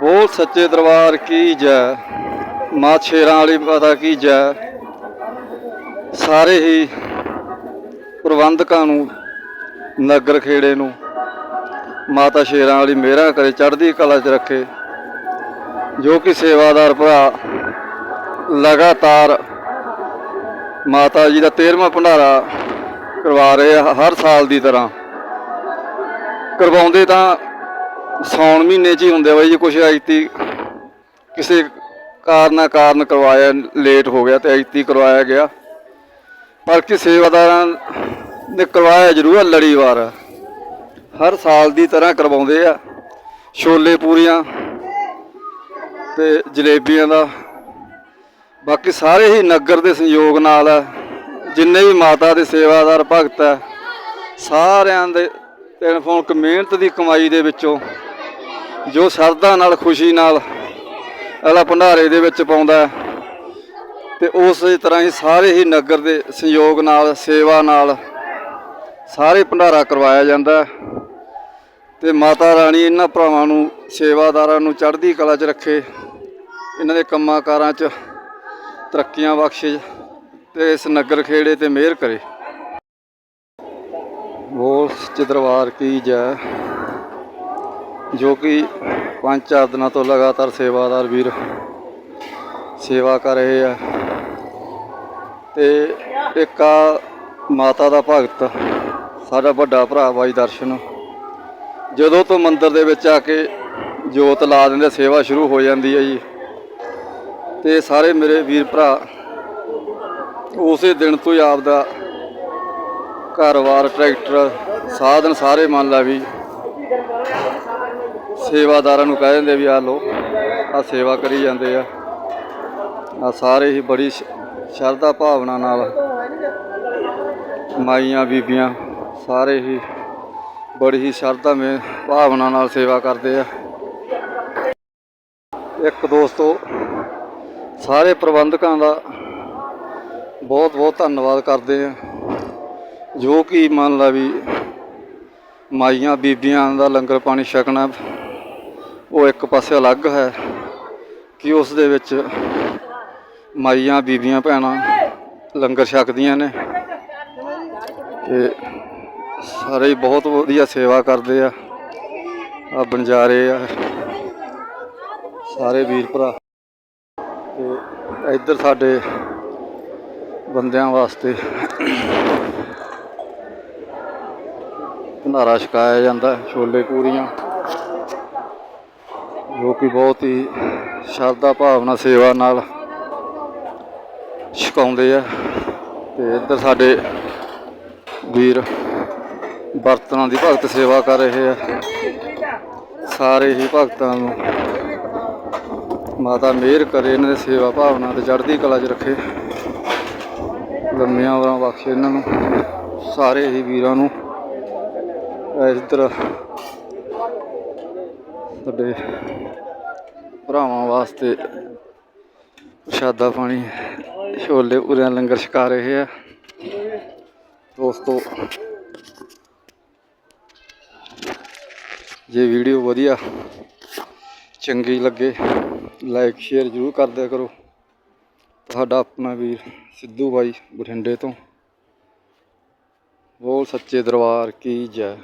ਬੋਲ ਸੱਚੇ ਦਰਬਾਰ ਕੀ ਜੈ? ਮਾਂ ਸ਼ੇਰਾਂ ਵਾਲੀ ਮਾਤਾ ਕੀ ਜੈ? ਸਾਰੇ ਹੀ ਪ੍ਰਬੰਧਕਾਂ ਨੂੰ, ਨਗਰ ਖੇੜੇ ਨੂੰ, ਮਾਤਾ ਸ਼ੇਰਾਂ ਵਾਲੀ ਮਿਹਰਾਂ ਕਰੇ ਚੜ੍ਹਦੀ ਕਲਾ 'ਚ ਰੱਖੇ। ਜੋ ਕਿ ਸੇਵਾਦਾਰ ਭਰਾ, ਲਗਾਤਾਰ ਮਾਤਾ ਜੀ ਦਾ 13ਵਾਂ ਭੰਡਾਰਾ ਕਰਵਾ ਰਹੇ ਆ ਹਰ ਸਾਲ ਦੀ ਤਰ੍ਹਾਂ। ਕਰਵਾਉਂਦੇ ਤਾਂ ਸੌਣ ਮਹੀਨੇ 'ਚ ਹੀ ਹੁੰਦੇ ਬਾਈ, ਜੀ ਕੁਛ ਐਤੀ ਕਿਸੇ ਕਾਰਨਾ ਕਾਰਨ ਕਰਵਾਇਆ ਲੇਟ ਹੋ ਗਿਆ ਤੇ ਐਤੀ ਕਰਵਾਇਆ ਗਿਆ। ਪਰ ਕਿ ਸੇਵਾਦਾਰਾਂ ਨੇ ਕਰਵਾਇਆ ਜ਼ਰੂਰ ਆ ਲੜੀਵਾਰ ਹਰ ਸਾਲ ਦੀ ਤਰ੍ਹਾਂ ਕਰਵਾਉਂਦੇ ਆ। ਛੋਲੇ ਪੂਰੀਆਂ ਤੇ ਜਲੇਬੀਆਂ ਦਾ। ਬਾਕੀ ਸਾਰੇ ਹੀ ਨਗਰ ਦੇ ਸਹਿਯੋਗ ਨਾਲ ਆ। ਜਿੰਨੇ ਵੀ ਮਾਤਾ ਦੇ ਸੇਵਾਦਾਰ, ਭਗਤ ਹੈ ਸਾਰਿਆਂ ਦੇ ਤਿੰਨ ਫੋਂਕ ਮਿਹਨਤ ਦੀ ਕਮਾਈ ਦੇ ਵਿੱਚੋਂ ਜੋ ਸ਼ਰਧਾ ਨਾਲ, ਖੁਸ਼ੀ ਨਾਲ ਅਲਾ ਭੰਡਾਰੇ ਦੇ ਵਿੱਚ ਪਾਉਂਦਾ ਹੈ ਤੇ ਉਸੇ ਤਰ੍ਹਾਂ ਹੀ ਸਾਰੇ ਹੀ ਨਗਰ ਦੇ ਸਹਿਯੋਗ ਨਾਲ, ਸੇਵਾ ਨਾਲ ਸਾਰੇ ਭੰਡਾਰਾ ਕਰਵਾਇਆ ਜਾਂਦਾ ਹੈ। ਤੇ ਮਾਤਾ ਰਾਣੀ ਇਹਨਾਂ ਭਰਾਵਾਂ ਨੂੰ, ਸੇਵਾਦਾਰਾਂ ਨੂੰ ਚੜ੍ਹਦੀ ਕਲਾ 'ਚ ਰੱਖੇ, ਇਹਨਾਂ ਦੇ ਕੰਮਾਂ ਕਾਰਾਂ 'ਚ ਤਰੱਕੀਆਂ ਬਖਸ਼ੇ ਤੇ ਇਸ ਨਗਰ ਖੇੜੇ ਤੇ ਮਿਹਰ ਕਰੇ। ਬੋਲ ਸੱਚੇ ਦਰਬਾਰ ਕੀ ਜੈ। ਜੋ ਕਿ ਪੰਜ ਚਾਰ ਦਿਨਾਂ ਤੋਂ ਲਗਾਤਾਰ ਸੇਵਾਦਾਰ ਵੀਰ ਸੇਵਾ ਕਰ ਰਹੇ ਆ। ਤੇ ਇੱਕ ਆ ਮਾਤਾ ਦਾ ਭਗਤ, ਸਾਡਾ ਵੱਡਾ ਭਰਾ ਬਾਈ ਦਰਸ਼ਨ। ਜਦੋਂ ਤੋਂ ਮੰਦਿਰ ਦੇ ਵਿੱਚ ਆ ਕੇ ਜੋਤ ਲਾ ਦਿੰਦੇ, ਸੇਵਾ ਸ਼ੁਰੂ ਹੋ ਜਾਂਦੀ ਹੈ ਜੀ। ਤੇ ਸਾਰੇ ਮੇਰੇ ਵੀਰ ਭਰਾ ਉਸੇ ਦਿਨ ਤੋਂ ਹੀ ਆਪਦਾ ਘਰ-ਬਾਰ, ਟਰੈਕਟਰ, ਸਾਧਨ ਸਾਰੇ ਮੰਨ ਲਾ ਵੀ ਸੇਵਾਦਾਰਾਂ ਨੂੰ ਕਹਿ ਦਿੰਦੇ ਵੀ ਆ ਲੋ ਆ ਸੇਵਾ ਕਰੀ ਜਾਂਦੇ ਆ। ਆ ਸਾਰੇ ਹੀ ਬੜੀ ਸ਼- ਸ਼ਰਧਾ ਭਾਵਨਾ ਨਾਲ ਮਾਈਆਂ, ਬੀਬੀਆਂ ਸਾਰੇ ਹੀ ਬੜੀ ਹੀ ਸ਼ਰਧਾ ਮੇ, ਭਾਵਨਾ ਨਾਲ ਸੇਵਾ ਕਰਦੇ ਆ। ਇੱਕ ਦੋਸਤੋ, ਸਾਰੇ ਪ੍ਰਬੰਧਕਾਂ ਦਾ ਬਹੁਤ ਬਹੁਤ ਧੰਨਵਾਦ ਕਰਦੇ ਆ। ਜੋ ਕਿ ਮੰਨ ਲਾ ਵੀ ਮਾਈਆਂ, ਬੀਬੀਆਂ ਦਾ ਲੰਗਰ ਪਾਣੀ ਛਕਣਾ ਉਹ ਇੱਕ ਪਾਸੇ ਅਲੱਗ ਹੈ ਕਿ ਉਸ ਦੇ ਵਿੱਚ ਮਾਈਆਂ, ਬੀਬੀਆਂ, ਭੈਣਾਂ ਲੰਗਰ ਛਕਦੀਆਂ ਨੇ ਤੇ ਸਾਰੇ ਬਹੁਤ ਵਧੀਆ ਸੇਵਾ ਕਰਦੇ ਆ। ਆ ਬੰਜਾਰੇ ਆ। ਸਾਰੇ ਵੀਰ ਭਰਾ। ਤੇ ਇੱਧਰ ਸਾਡੇ ਬੰਦਿਆਂ ਵਾਸਤੇ ਭੰਡਾਰਾ ਛਕਾਇਆ ਜਾਂਦਾ, ਛੋਲੇ ਪੂਰੀਆਂ। ਜੋ ਕਿ ਬਹੁਤ ਹੀ ਸ਼ਰਧਾ ਭਾਵਨਾ ਸੇਵਾ ਨਾਲ ਛਕਾਉਂਦੇ ਆ। ਤੇ ਇੱਧਰ ਸਾਡੇ ਵੀਰ ਬਰਤਨਾਂ ਦੀ ਭਗਤ ਸੇਵਾ ਕਰ ਰਹੇ ਆ। ਸਾਰੇ ਹੀ ਭਗਤਾਂ ਨੂੰ ਮਾਤਾ ਮਿਹਰ ਕਰੇ, ਇਹਨਾਂ ਦੀ ਸੇਵਾ ਭਾਵਨਾ ਤੇ ਚੜ੍ਹਦੀ ਕਲਾ 'ਚ ਰੱਖੇ। ਲੰਮੀਆਂ ਉਮਰਾਂ ਬਖਸ਼ੇ ਇਹਨਾਂ ਨੂੰ। ਸਾਰੇ ਹੀ ਵੀਰਾਂ ਨੂੰ। ਇੱਧਰ ਸਾਡੇ ਭਰਾਵਾਂ ਵਾਸਤੇ ਪ੍ਰਸ਼ਾਦਾ ਪਾਣੀ, ਛੋਲੇ ਪੂਰਿਆਂ ਲੰਗਰ ਛਕਾ ਰਹੇ ਆ। ਦੋਸਤੋ, ਜੇ ਵੀਡੀਓ ਵਧੀਆ ਚੰਗੀ ਲੱਗੇ ਲਾਈਕ ਸ਼ੇਅਰ ਜ਼ਰੂਰ ਕਰ ਦਿਆ ਕਰੋ। ਤੁਹਾਡਾ ਆਪਣਾ ਵੀਰ ਸਿੱਧੂ ਬਾਈ ਬਠਿੰਡੇ ਤੋਂ। ਬੋਲ ਸੱਚੇ ਦਰਬਾਰ ਕੀ ਜੈ।